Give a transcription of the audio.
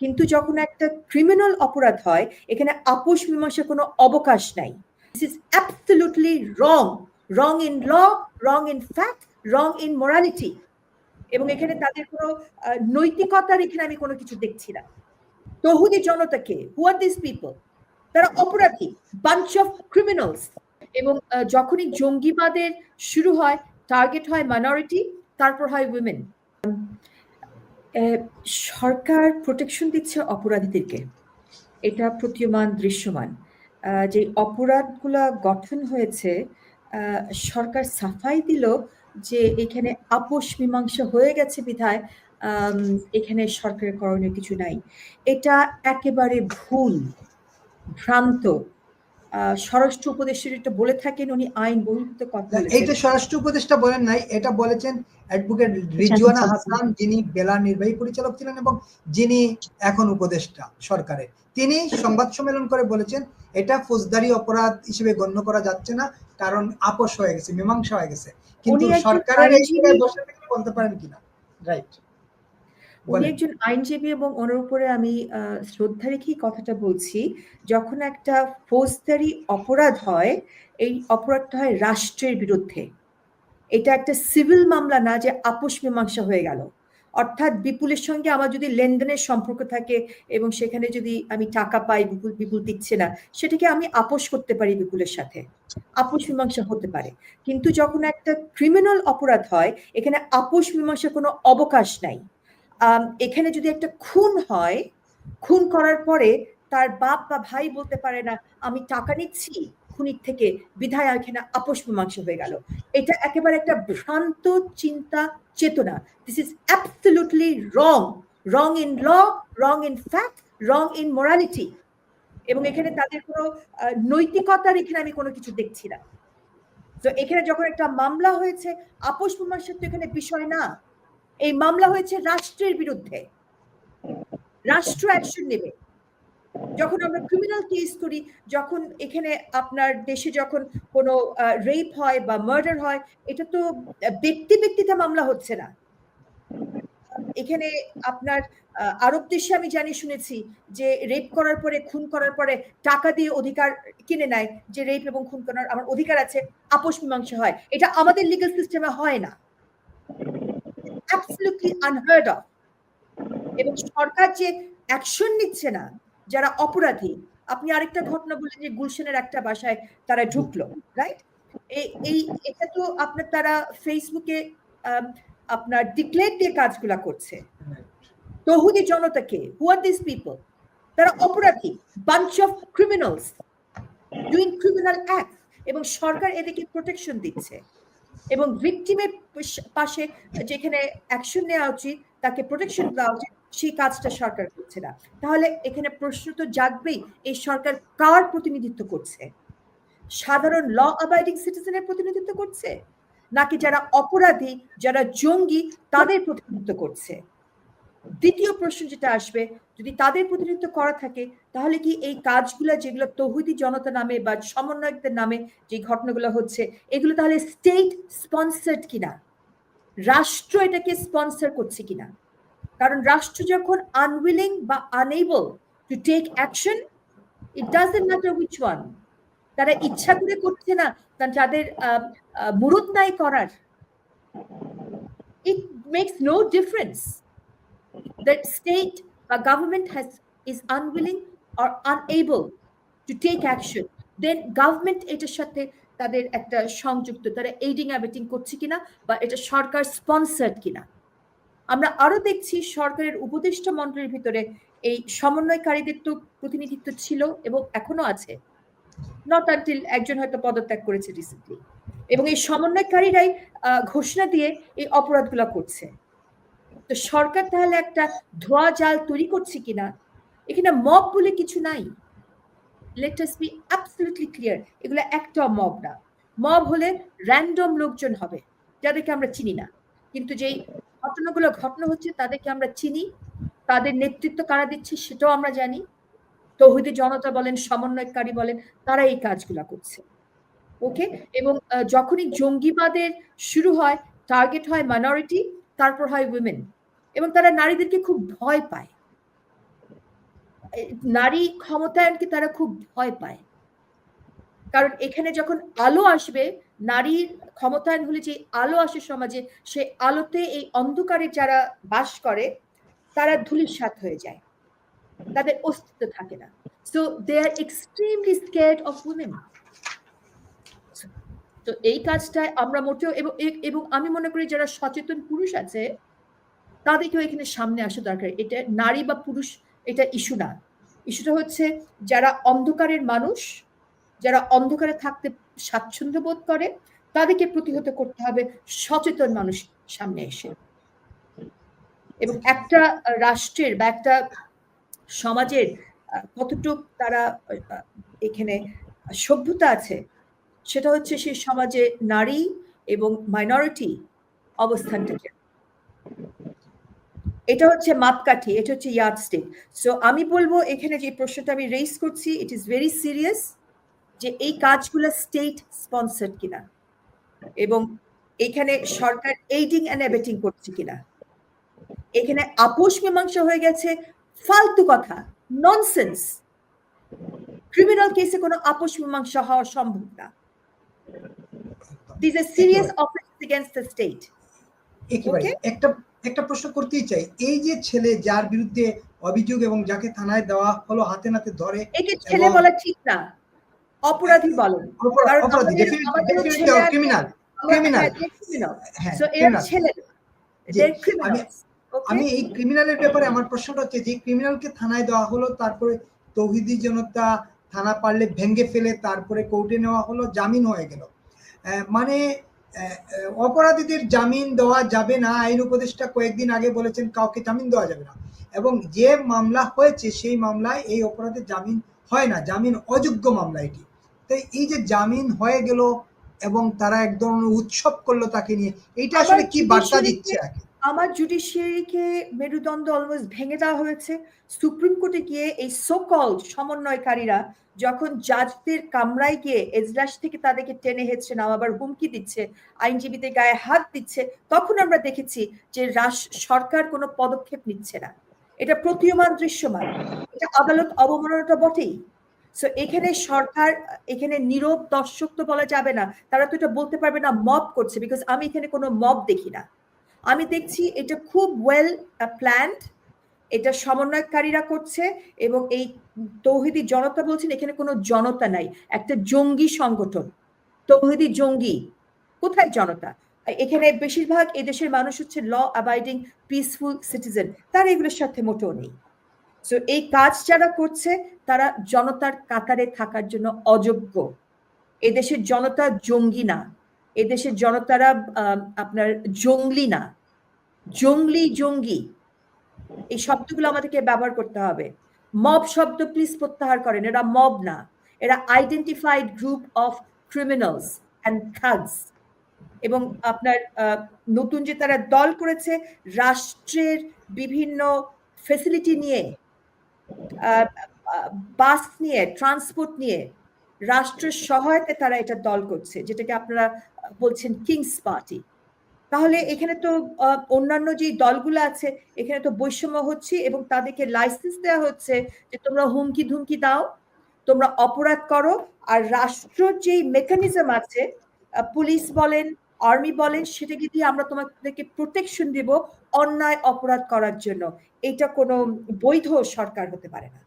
কিন্তু যখন একটা ক্রিমিনাল অপরাধ হয়, এখানে আপোষ মীমাংসার কোনো অবকাশ নাই। This is absolutely wrong wrong in law wrong in fact wrong in morality এবং এখানে তাদের কোনো নৈতিকতার এখানে আমি কোনো কিছু দেখছি না। তহুদি জনতাকে হু আর দিস পিপল তারা অপরাধী বাঞ্চ অফ ক্রিমিনালস এবং যখনই জঙ্গিবাদের শুরু হয় টার্গেট হয় মাইনরিটি তারপর হয় উইমেন সরকার প্রোটেকশন দিচ্ছে অপরাধীদেরকে। এটা প্রতীয়মান, দৃশ্যমান। যে অপরাধগুলা গঠন হয়েছে সরকার সাফাই দিল যে এখানে আপোষ মীমাংসা হয়ে গেছে বিধায় এখানে সরকারের করণীয় কিছু নাই। এটা একেবারে ভুল, ভ্রান্ত স্বরাষ্ট্র উপদেষ্টা যেটা বলে থাকেন উনি আইন বহির্ভূত কথা স্বরাষ্ট্র উপদেষ্টা বলেন নাই এটা বলেছেন অ্যাডভোকেট রিজওয়ানা আচ্ছা, হাসান যিনি বেলার নির্বাহী পরিচালক ছিলেন এবং যিনি এখন উপদেষ্টা সরকারের। তিনি সংবাদ সম্মেলন করে বলেছেন এটা ফৌজদারি অপরাধ হিসেবে গণ্য করা যাচ্ছে না কারণ আপোষ হয়ে গেছে মীমাংসা হয়ে গেছে। কিন্তু সরকারের এই বলতে পারেন কিনা? রাইট উনি একজন আইনজীবী এবং ওনার উপরে আমি শ্রদ্ধা রেখেই কথাটা বলছি, যখন একটা ফৌজদারি অপরাধ হয়, এই অপরাধটা হয় রাষ্ট্রের বিরুদ্ধে। এটা একটা সিভিল মামলা না যে আপোষ মীমাংসা হয়ে গেল। অর্থাৎ বিপুলের সঙ্গে আমার যদি লেনদেনের সম্পর্ক থাকে এবং সেখানে যদি আমি টাকা পাই, বিপুল বিপুল দিচ্ছে না, সেটাকে আমি আপোষ করতে পারি বিপুলের সাথে। আপোষ মীমাংসা হতে পারে। কিন্তু যখন একটা ক্রিমিনাল অপরাধ হয়, এখানে আপোষ মীমাংসার কোনো অবকাশ নাই। এখানে যদি একটা খুন হয়, খুন করার পরে তার বাপ বা ভাই বলতে পারে না, আমি টাকা নিচ্ছি, খুনির থেকে বিধায় এখানে আপোষ মীমাংসা হয়ে গেল। এটা একেবারে একটা ভ্রান্ত চিন্তা চেতনা। This is absolutely wrong wrong in law wrong in fact wrong in morality এবং এখানে তাদের কোনো নৈতিকতার এখানে আমি কোনো কিছু দেখছি না। তো এখানে যখন একটা মামলা হয়েছে আপোষ মীমাংসার তো এখানে বিষয় না। এই মামলা হয়েছে রাষ্ট্রের বিরুদ্ধে। রাষ্ট্র অ্যাকশন নেবে। যখন আমরা ক্রিমিনাল কেস করি, যখন এখানে আপনার দেশে যখন কোনো রেপ হয় বা মার্ডার হয়, এটা তো ব্যক্তি ব্যক্তিতে মামলা হচ্ছে না। এখানে আপনার আরব দেশে আমি জানি শুনেছি যে রেপ করার পরে, খুন করার পরে টাকা দিয়ে অধিকার কিনে নেয় যে রেপ এবং খুন করার আমার অধিকার আছে, আপোষ মীমাংসা হয়। এটা আমাদের লিগ্যাল সিস্টেমে হয় না। অ্যাবসলিউটলি আনহার্ড অফ এবং সরকার যে অ্যাকশন নিচ্ছে না, যারা অপরাধী, আপনি আরেকটা ঘটনা বললেন যে গুলশানের একটা বাসায় তারা ঢুকলো রাইট এই, এটা তো আপনার, তারা ফেসবুকে আপনার ডিক্লেয়ার দিয়ে কাজগুলা করছে। তহুদি জনতাকে হু আর দিস পিপল তারা অপরাধী bunch of criminals doing criminal act এবং সরকার এদেরকে প্রোটেকশন দিচ্ছে। এবং ভিকটিমের পাশে যেখানে অ্যাকশন নেওয়া উচিত, তাকে প্রোটেকশন দেওয়া উচিত, সেই কাজটা সরকার করছে না। তাহলে এখানে প্রশ্ন তো জাগবেই, এই সরকার কার প্রতিনিধিত্ব করছে? সাধারণ ল অ্যাবাইডিং সিটিজেনের প্রতিনিধিত্ব করছে? নাকি যারা অপরাধী, যারা জঙ্গি, তাদের প্রতিনিধিত্ব করছে? দ্বিতীয় প্রশ্ন যেটা আসবে যদি তাদের প্রতিনিধিত্ব করা থাকে তাহলে কি এই কাজগুলো যেগুলো তহুদি জনতা নামে বা সমন্বয়কদের নামে যে ঘটনাগুলো হচ্ছে এগুলো তাহলে স্টেট স্পন্সার্ড কিনা? রাষ্ট্র এটাকে স্পন্সর করছে কিনা? কারণ রাষ্ট্র যখন আনউইলিং বা unable to take action it doesn't matter which one তারা ইচ্ছা করে করছে না তা- তাদের আহ, আহ, মুরুদ নাই করার। It makes no difference that state or government has, is unwilling or unable to take action, then government এটার সাথে তাদের একটা সংযুক্ত, তারা এইডিং অ্যাবেটিং করছে কিনা বা এটা সরকার স্পন্সার্ড কিনা। আমরা আরও দেখছি সরকারের উপদেষ্টা মন্ডলীর ভিতরে এই সমন্বয়কারীদের তো প্রতিনিধিত্ব ছিল এবং এখনও আছে। নট আনটিল একজন হয়তো পদত্যাগ করেছে রিসেন্টলি এবং এই সমন্বয়কারীরাই ঘোষণা দিয়ে এই অপরাধগুলো করছে। তো সরকার তাহলে একটা ধোয়া জাল তৈরি করছে কিনা? এখানে মব বলে কিছু নাই। Let us be absolutely clear এগুলো একটা মব না। মব হলে র্যান্ডম লোকজন হবে, যাদেরকে আমরা চিনি না। কিন্তু যেই ঘটনাগুলো ঘটনা হচ্ছে, তাদেরকে আমরা চিনি। তাদের নেতৃত্ব কারা দিচ্ছে সেটাও আমরা জানি। তৌহিদি জনতা বলেন, সমন্বয়কারী বলেন, তারা এই কাজগুলো করছে। ওকে? এবং যখনই জঙ্গিবাদের শুরু হয় টার্গেট হয় মাইনরিটি তারপর হয় উইমেন এবং তারা নারীদেরকে খুব ভয় পায়। নারী ক্ষমতায়নকে তারা খুব ভয় পায়। কারণ এখানে যখন আলো আসবে, নারীর ক্ষমতায়ন হলে যে আলো আসে সমাজে, সে আলোতে এই অন্ধকারে যারা বাস করে, তারা ধূলিসাৎ হয়ে যায়। তাদের অস্তিত্ব থাকে না। So they are extremely scared of women তো এই কাজটায় আমরা মোটেও এবং আমি মনে করি যারা সচেতন পুরুষ আছে তাদেরকেও এখানে সামনে আসা দরকার? এটা নারী বা পুরুষ, এটা ইস্যু না। ইস্যুটা হচ্ছে যারা অন্ধকারের মানুষ, যারা অন্ধকারে থাকতে স্বাচ্ছন্দ্য বোধ করে, তাদেরকে প্রতিহত করতে হবে সচেতন মানুষ সামনে এসে। এবং একটা রাষ্ট্রের বা একটা সমাজের, কতটুক তারা, এখানে সভ্যতা আছে, সেটা হচ্ছে সেই সমাজে নারী এবং মাইনরিটি অবস্থানটাকে এটা হচ্ছে মাপকাঠি এটা হচ্ছে ইয়ার্ড স্টিক সো আমি বলব এখানে যে প্রশ্নটা আমি রেইজ করছি ইট ইজ ভেরি সিরিয়াস যে এই কাজগুলো স্টেট স্পন্সার্ড কিনা এবং এখানে সরকার এইডিং অ্যান্ড অ্যাবেটিং করছে কিনা। এখানে আপোষ মীমাংসা হয়ে গেছে ফালতু কথা ননসেন্স ক্রিমিনাল কেসে কোনো আপোষ মীমাংসা হওয়া সম্ভব না। This a serious offence against the state একটা একটা প্রশ্ন করতেই চাই এই যে ছেলে যার বিরুদ্ধে অভিযোগ এবং যাকে থানায় দেওয়া হলো হাতে নাতে ধরে একে ছেলে বলা ঠিক না অপরাধী বলেন অপরাধী ক্রিমিনাল. হ্যাঁ. হ্যাঁ এরা criminal। ছেলে. Okay? আমি এই ক্রিমিনালের ব্যাপারে আমার প্রশ্নটা হচ্ছে যে ক্রিমিনালকে থানায় দেওয়া হলো তারপরে তৌহিদি জনতা থানা পারলে ভেঙ্গে ফেলে তারপরে কোর্টে নেওয়া হলো জামিন হয়ে গেল মানে অপরাধীদের জামিন দেওয়া যাবে না আইন উপদেষ্টা কয়েকদিন আগে বলেছেন কাউকে জামিন দেওয়া যাবে না। এবং যে মামলা হয়েছে সেই মামলায় এই অপরাধের জামিন হয় না জামিন অযোগ্য মামলা এটি। তাই এই যে জামিন হয়ে গেল এবং তারা এক ধরনের উৎসব করল তাকে নিয়ে আবার আসলে কি বার্তা দিচ্ছে কি? আমার জুডিশিয়ারিকে মেরুদণ্ড অলমোস্ট ভেঙে দেওয়া হয়েছে। সুপ্রিম কোর্টে গিয়ে এই সোকল সমন্বয়কারীরা যখন জাজদের কামরায় গিয়ে এজলাস থেকে তাদেরকে টেনে হেঁচড়ে নামাবার হুমকি দিচ্ছে, আইনজীবীদের গায়ে হাত দিচ্ছে, তখন আমরা দেখেছি যে রাস- সরকার কোনো পদক্ষেপ নিচ্ছে না। এটা প্রতীয়মান দৃশ্যমান। এটা আদালত অবমাননাটা বটেই। সো এখানে সরকার, এখানে নীরব দর্শক তো বলা যাবে না, তারা তো এটা বলতে পারবে না মব করছে বিকজ আমি এখানে কোনো মব দেখি না। আমি দেখছি এটা খুব ওয়েল প্ল্যান্ড এটা সমন্বয়কারীরা করছে এবং এই তৌহিদি জনতা বলছেন এখানে কোনো জনতা নাই, একটা জঙ্গি সংগঠন। তৌহিদি জঙ্গি, কোথায় জনতা? এখানে বেশিরভাগ এদেশের মানুষ হচ্ছে ল অ্যাবাইডিং পিসফুল সিটিজেন তারা এগুলোর সাথে মোটেও নেই। সো এই কাজ যারা করছে, তারা জনতার কাতারে থাকার জন্য অযোগ্য। এদেশের জনতা জঙ্গি না, এদেশের জনতারা আপনার জঙ্গলি না। জঙ্গলি জঙ্গি। এই শব্দগুলো আমাদেরকে ব্যবহার করতে হবে। মব শব্দ প্লিজ প্রত্যাহার করেন, এরা মব না। এরা identified group of criminals and thugs এবং আপনার নতুন যে তারা দল করেছে, রাষ্ট্রের বিভিন্ন ফেসিলিটি নিয়ে বাস নিয়ে ট্রান্সপোর্ট নিয়ে, রাষ্ট্রের সহায়তায় তারা এটা দল করছে, যেটাকে আপনারা বলছেন কিংস পার্টি তাহলে এখানে তো অন্যান্য যে দলগুলো আছে, এখানে তো বৈষম্য হচ্ছে এবং তাদেরকে লাইসেন্স দেওয়া হচ্ছে যে তোমরা হুমকি ধুমকি দাও, তোমরা অপরাধ করো, আর রাষ্ট্র যেই মেকানিজম আছে পুলিশ বলেন আর্মি বলেন, সেটাকে দিয়ে আমরা তোমাদেরকে প্রোটেকশন দেব অন্যায় অপরাধ করার জন্য। এটা কোনো বৈধ সরকার হতে পারে না।